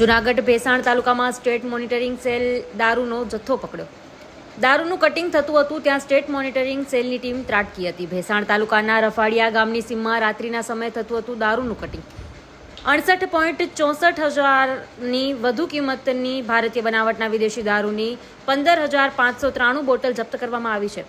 જુનાગઢ ભેસાણ તાલુકામાં state monitoring cell દારૂનો જથ્થો પકડ્યો. દારૂનું કટિંગ થતું હતું, ત્યાં સ્ટેટ મોનિટરિંગ સેલની ટીમ ત્રાટકી હતી. ભેસાણ તાલુકાના રફાડિયા ગામની સીમમાં રાત્રિના સમયે થતું હતું દારૂનું કટિંગ. અડસઠ પોઈન્ટ ચોસઠ હજારની વધુ કિંમતની ભારતીય બનાવટના વિદેશી દારૂની પંદર હજાર પાંચસો ત્રાણું બોટલ જપ્ત કરવામાં આવી છે.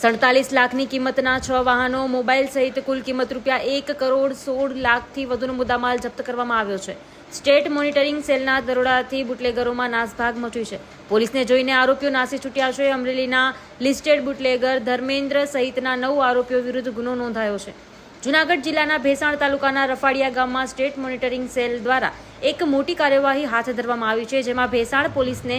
સડતાલીસ લાખની કિંમતના છ વાહનો, મોબાઈલ સહિત કુલ કિંમત રૂપિયા એક કરોડ સોળ લાખથી વધુનો મુદ્દામાલ જપ્ત કરવામાં આવ્યો છે. સ્ટેટ મોનિટરિંગ સેલના દરોડાથી બુટલેગરોમાં નાસભાગ મચ્યું છે. પોલીસને જોઈને આરોપીઓ નાસી છૂટ્યા છે. અમરેલીના લિસ્ટેડ બુટલેગર ધર્મેન્દ્ર સહિતના નવ આરોપીઓ વિરુદ્ધ ગુનો નોંધાયો છે. જુનાગઢ જિલ્લાના ભેસાણ તાલુકાના રફાડિયા ગામમાં સ્ટેટ મોનિટરિંગ સેલ દ્વારા એક મોટી કાર્યવાહી હાથ ધરવામાં આવી છે, જેમાં ભેસાણ પોલીસને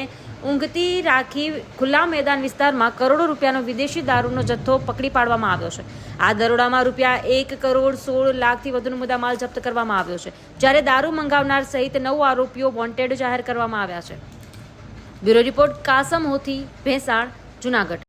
ઊંઘતી રાખી ખુલ્લા મેદાન વિસ્તારમાં કરોડો રૂપિયાનો વિદેશી દારૂનો જથ્થો પકડી પાડવામાં આવ્યો છે. આ દરોડામાં રૂપિયા એક કરોડ સોળ લાખથી વધુનો મુદ્દામાલ જપ્ત કરવામાં આવ્યો છે, જ્યારે દારૂ મંગાવનાર સહિત નવ આરોપીઓ વોન્ટેડ જાહેર કરવામાં આવ્યા છે. Bureau report Kasam Hothi Bhesan, Junagadh.